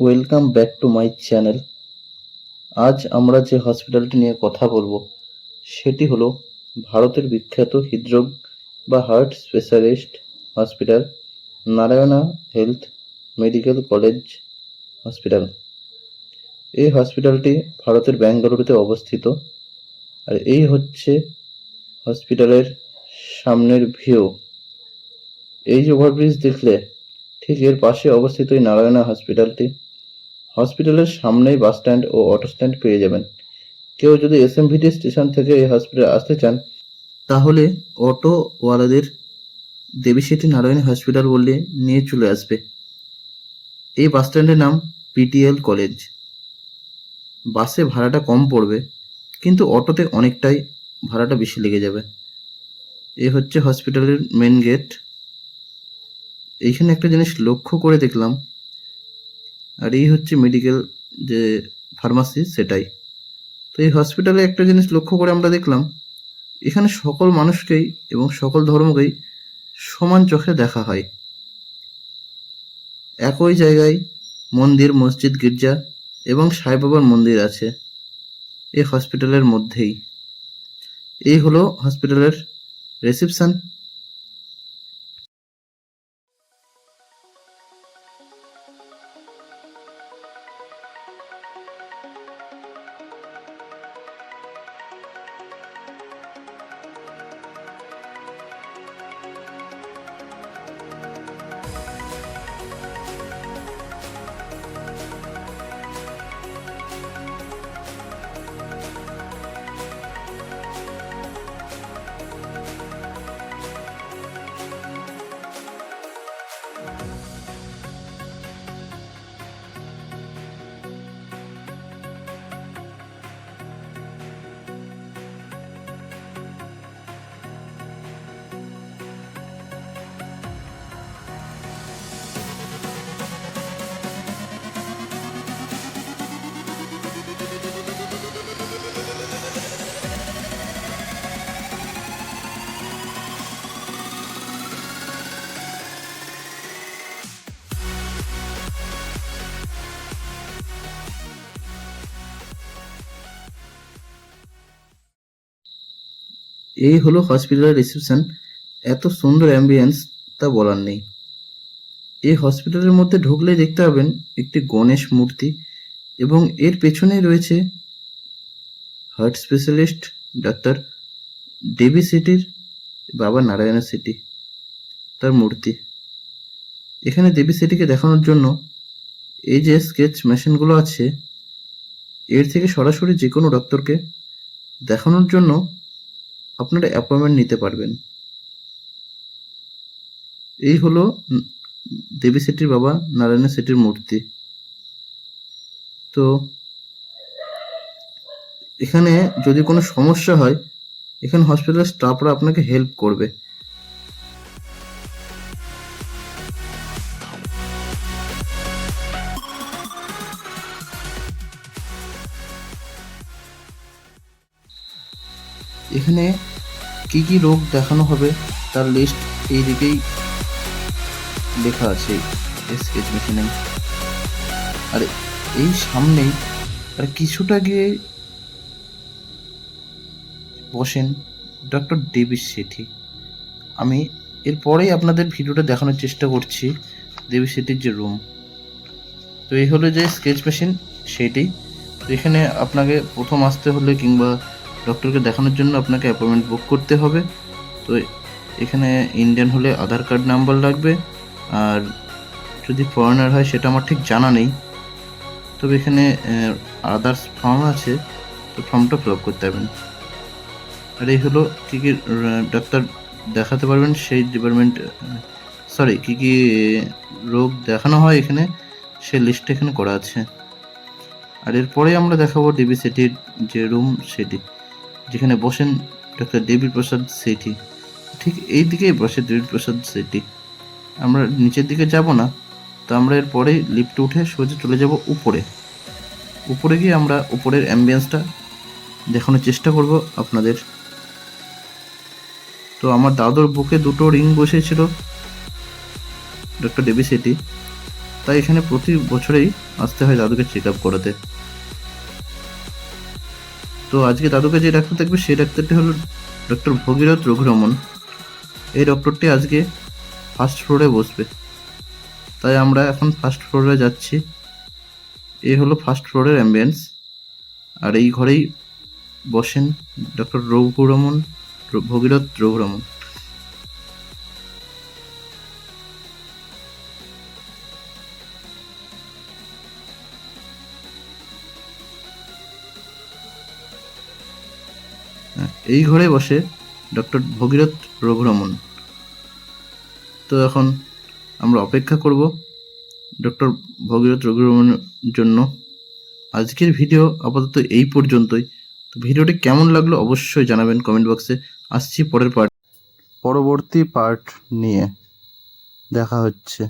Welcome back to my channel আজ আমরা যে হসপিটালটি নিয়ে কথা বলব, সেটি হলো ভারতের বিখ্যাত হৃদরোগ বা heart specialist hospital Narayana health medical college hospital এই হসপিটালটি ভারতের ব্যাঙ্গালুরুতে অবস্থিত। আর এই হচ্ছে হসপিটালের সামনের ভিউ এই যে ওভারব্রিজ দেখলে, ঠিক এর পাশে অবস্থিত এই নারায়ণা হসপিটালটি হসপিটালের সামনেই বাস স্ট্যান্ড ও অটো স্ট্যান্ড পেয়ে যাবেন। কেউ যদি এসএমভিটি স্টেশন থেকে এই হসপিটালে আসতে চান, তাহলে অটোওয়ালাদের দেবীশেঠি নারায়ণ হসপিটাল বললে নিয়ে চলে আসবে। এই বাস স্ট্যান্ডের নাম পিটিএল কলেজ। বাসে ভাড়াটা কম পড়বে, কিন্তু অটোতে অনেকটাই ভাড়াটা বেশি লেগে যাবে। এ হচ্ছে হসপিটালের মেন গেট। এইখানে একটা জিনিস লক্ষ্য করে দেখলাম আর এই হচ্ছে মেডিকেল যে ফার্মাসি সেটাই। তো এই হসপিটালে একটা জিনিস লক্ষ্য করে আমরা দেখলাম, এখানে সকল মানুষকেই এবং সকল ধর্মকেই সমান চোখে দেখা হয়। একই জায়গায় মন্দির, মসজিদ, গির্জা এবং সাই বাবার মন্দির আছে এই হসপিটালের মধ্যেই। এই হলো হসপিটালের রিসেপশন এই হলো হসপিটালের রিসেপশন এত সুন্দর অ্যাম্বিয়েন্স তা বলার নেই। এই হসপিটালের মধ্যে ঢুকলেই দেখতে পাবেন একটি গণেশ মূর্তি এবং এর পেছনেই রয়েছে হার্ট স্পেশালিস্ট ডাক্তার দেবী সিটির বাবা নারায়ণা সিটি তার মূর্তি। এখানে দেবী সিটিকে দেখানোর জন্য এই যে স্কেচ মেশিনগুলো আছে, এর থেকে সরাসরি যে কোনো ডক্টরকে দেখানোর জন্য আপনারা অ্যাপয়েন্টমেন্ট নিতে পারবেন। এই হলো দেবী সেটির বাবা, নারায়ণ সেটির মূর্তি। তো এখানে যদি কোনো সমস্যা হয়, এখানে হসপিটালের স্টাফরা আপনাকে হেল্প করবে। এখানে কি কি রোগ দেখানো হবে তার লিস্ট এই দিকেই লেখা আছে স্কেচ মেশিনে। আর, এই সামনেই আর কিছুটা গিয়ে বসেন ডক্টর দেবী শেঠি আমি এরপরেই আপনাদের ভিডিওটা দেখানোর চেষ্টা করছি দেবী শেঠির যে রুম তো এই হলো যে স্কেচ মেশিন সেটি তো এখানে আপনাকে প্রথম আসতে হলে কিংবা ডক্টরকে দেখানোর জন্য আপনাকে অ্যাপয়েন্টমেন্ট বুক করতে হবে। তো এখানে ইন্ডিয়ান হলে আধার কার্ড নাম্বার লাগবে। আর যদি ফরেনার হয়, সেটা আমার ঠিক জানা নেই। তবে এখানে আদার্স ফর্ম আছে। তো ফর্মটা ফিল আপ করতে হবেন আর এই হলো কী কী ডাক্তার দেখাতে পারবেন সেই ডিপার্টমেন্ট সরি কী কী রোগ দেখানো হয় এখানে সেই লিস্টটা এখানে করা আছে। আর এরপরে আমরা দেখাবো ডিবি সিটির যে রুম সেটি। যেখানে বসেন ডক্টর দেবী প্রসাদ সেঠি ঠিক এই দিকেই বসে দেবী প্রসাদ সেঠি আমরা নিচের দিকে যাব না, তো আমরা এরপরেই লিফটে উঠে সোজা চলে যাব উপরে। উপরে গিয়ে আমরা উপরের অ্যাম্বিয়েন্সটা দেখানোর চেষ্টা করব আপনাদের। তো আমার দাদুর বুকে দুটো রিং বসেছিল ডক্টর দেবী সেটি। তাই এখানে প্রতি বছরেই আসতে হয় দাদুকে চেক আপ করাতে। তো আজকে দাদুকে যে ডাক্তার দেখবে, সেই ডাক্তারটি হলো ডক্টর ভগীরথ রঘুরমন। এই ডক্টরটি আজকে ফার্স্ট ফ্লোরে বসবে। তাই আমরা এখন ফার্স্ট ফ্লোরে যাচ্ছি। এই হলো ফার্স্ট ফ্লোরের অ্যাম্বিয়েন্স আর এই ঘরেই বসেন ডক্টর রঘুরমন, ভগীরথ রঘুরমন। এই ঘরে বসে ডক্টর ভগীরথ রঘুরমন। তো এখন আমরা অপেক্ষা করব ডক্টর ভগীরথ রঘুরমনের জন্য। আজকের ভিডিও আপাতত এই পর্যন্তই। তো ভিডিওটি কেমন লাগল অবশ্যই জানাবেন কমেন্ট বক্সে। আসছি পরের পার্ট পরবর্তী পার্ট নিয়ে দেখা হচ্ছে।